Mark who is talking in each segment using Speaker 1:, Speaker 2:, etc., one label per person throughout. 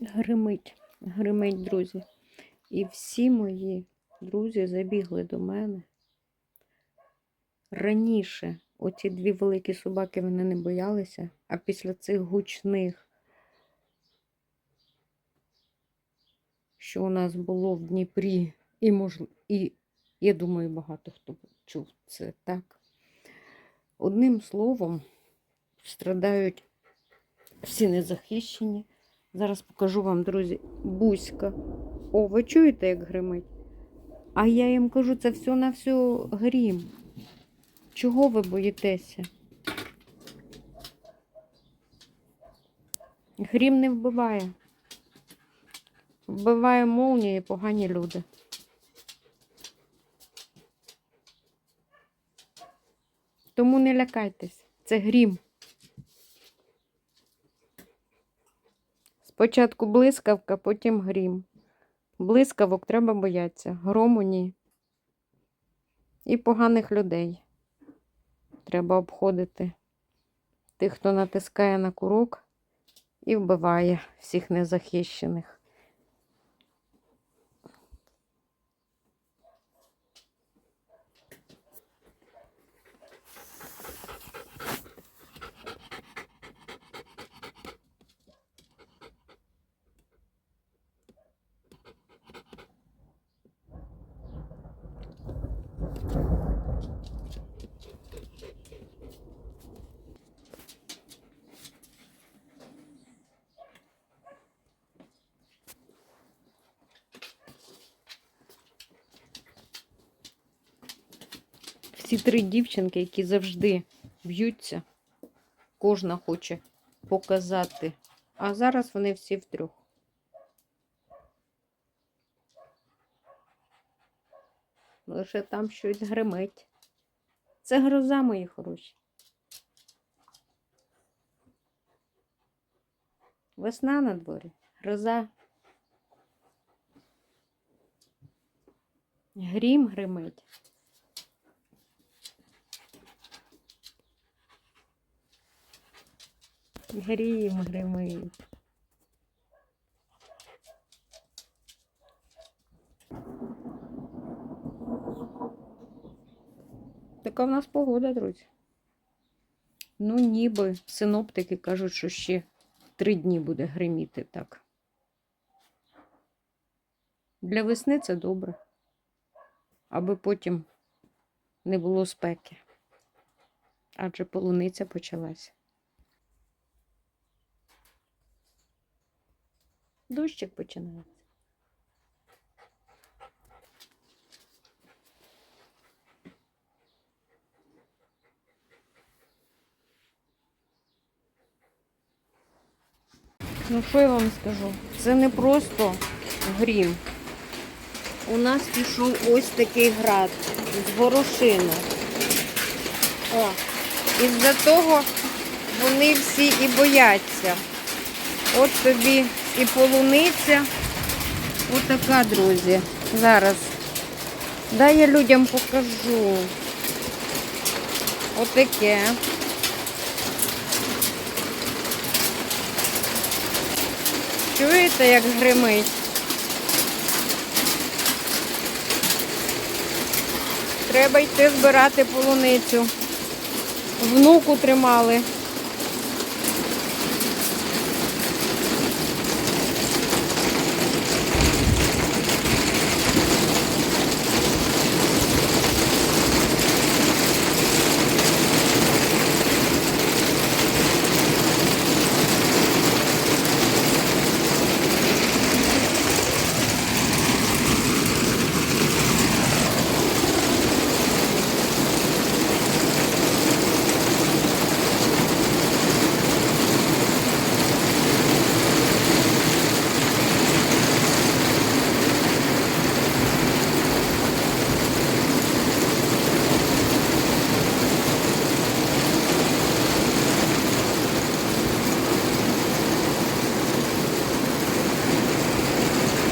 Speaker 1: Гримить, гримить, друзі. І всі мої друзі забігли до мене. Раніше оці дві великі собаки вони не боялися, а після цих гучних, що у нас було в Дніпрі, і, можливо, і я думаю, багато хто чув це так. Одним словом, страдають всі незахищені. Зараз покажу вам, друзі, бузька. О, ви чуєте, як гримить? А я їм кажу, це все на все грім. Чого ви боїтеся? Грім не вбиває. Вбиває молнія і погані люди. Тому не лякайтесь, це грім. Спочатку блискавка, потім грім. Блискавок треба боятися, грому ні. І поганих людей треба обходити. Тих, хто натискає на курок і вбиває всіх незахищених. Всі три дівчинки, які завжди б'ються, кожна хоче показати. А зараз вони всі втрьох. Лише там щось гримить. Це гроза, мої хороші. Весна на дворі, гроза. Грім гримить. Грім гримить. Така в нас погода, друзі. Ну, ніби синоптики кажуть, що ще три дні буде гриміти так. Для весни це добре, аби потім не було спеки. Адже полуниця почалася. Дощик починається. Ну, що я вам скажу? Це не просто грім. У нас пішов ось такий град з горошину. О, із-за того вони всі і бояться. От тобі і полуниця. Отака, друзі. Зараз. Дай я людям покажу. Отаке. Чуєте, як гримить? Треба йти збирати полуницю. Внуку тримали.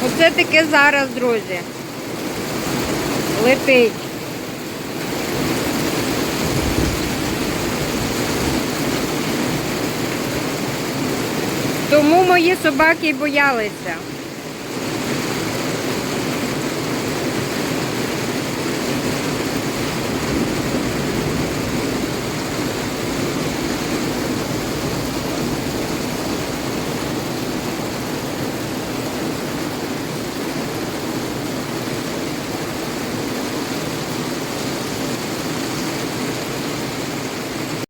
Speaker 1: Оце таке зараз, друзі. Летить. Тому мої собаки боялися.